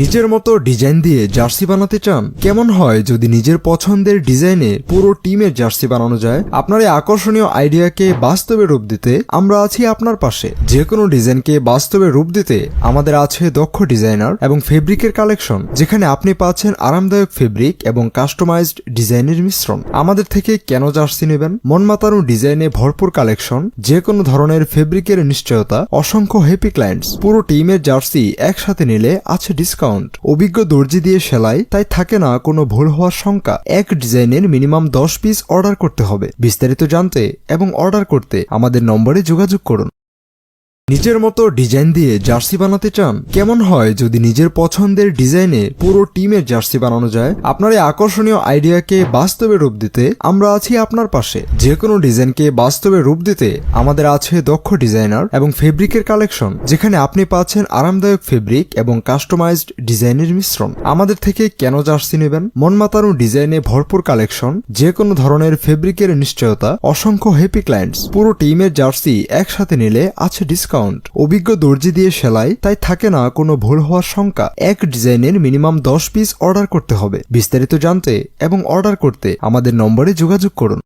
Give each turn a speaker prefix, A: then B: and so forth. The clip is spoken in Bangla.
A: নিজের মতো ডিজাইন দিয়ে জার্সি বানাতে চান? কেমন হয় যদি নিজের পছন্দের ডিজাইনে পুরো টিমের জার্সি বানানো যায়? আপনার এই আকর্ষণীয় আইডিয়াকে বাস্তবে রূপ দিতে আমরা আছি আপনার পাশে। যে কোনো ডিজাইনকে বাস্তবে রূপ দিতে আমাদের আছে দক্ষ ডিজাইনার এবং ফেব্রিকের কালেকশন, যেখানে আপনি পাচ্ছেন আরামদায়ক ফেব্রিক এবং কাস্টমাইজড ডিজাইনের মিশ্রণ। আমাদের থেকে কেন জার্সি নেবেন? মন মাতানো ডিজাইনে ভরপুর কালেকশন যে কোনো ধরনের ফেব্রিকের নিশ্চয়তা, অসংখ্য হ্যাপি ক্লায়েন্টস পুরো টিমের জার্সি একসাথে নিলে আছে ডিসকাউন্ট অভিজ্ঞ দর্জি দিয়ে সেলাই, তাই থাকে না কোনো ভুল হওয়ার শঙ্কা। এক ডিজাইনের মিনিমাম দশ পিস অর্ডার করতে হবে। বিস্তারিত জানতে এবং অর্ডার করতে আমাদের নম্বরে যোগাযোগ করুন। নিজের মতো ডিজাইন দিয়ে জার্সি বানাতে চান? কেমন হয় যদি নিজের পছন্দের ডিজাইনে পুরো টিমের জার্সি বানানো যায়? আপনার এই আকর্ষণীয় আইডিয়াকে বাস্তবে রূপ দিতে আমরা আছি আপনার পাশে। যে কোনো ডিজাইনকে বাস্তবে রূপ দিতে আমাদের আছে দক্ষ ডিজাইনার এবং ফেব্রিকের কালেকশন, যেখানে আপনি পাচ্ছেন আরামদায়ক ফেব্রিক এবং কাস্টমাইজড ডিজাইনের মিশ্রণ। আমাদের থেকে কেন জার্সি নেবেন? মন মাতানো ডিজাইনে ভরপুর কালেকশন যে কোনো ধরনের ফেব্রিকের নিশ্চয়তা, অসংখ্য হ্যাপি ক্লায়েন্টস পুরো টিমের জার্সি একসাথে নিলে আছে ডিসকাউন্ট অভিজ্ঞ দর্জি দিয়ে সেলাই, তাই থাকে না কোনো ভুল হওয়ার শঙ্কা। এক ডিজাইনের মিনিমাম দশ পিস অর্ডার করতে হবে। বিস্তারিত জানতে এবং অর্ডার করতে আমাদের নম্বরে যোগাযোগ করুন।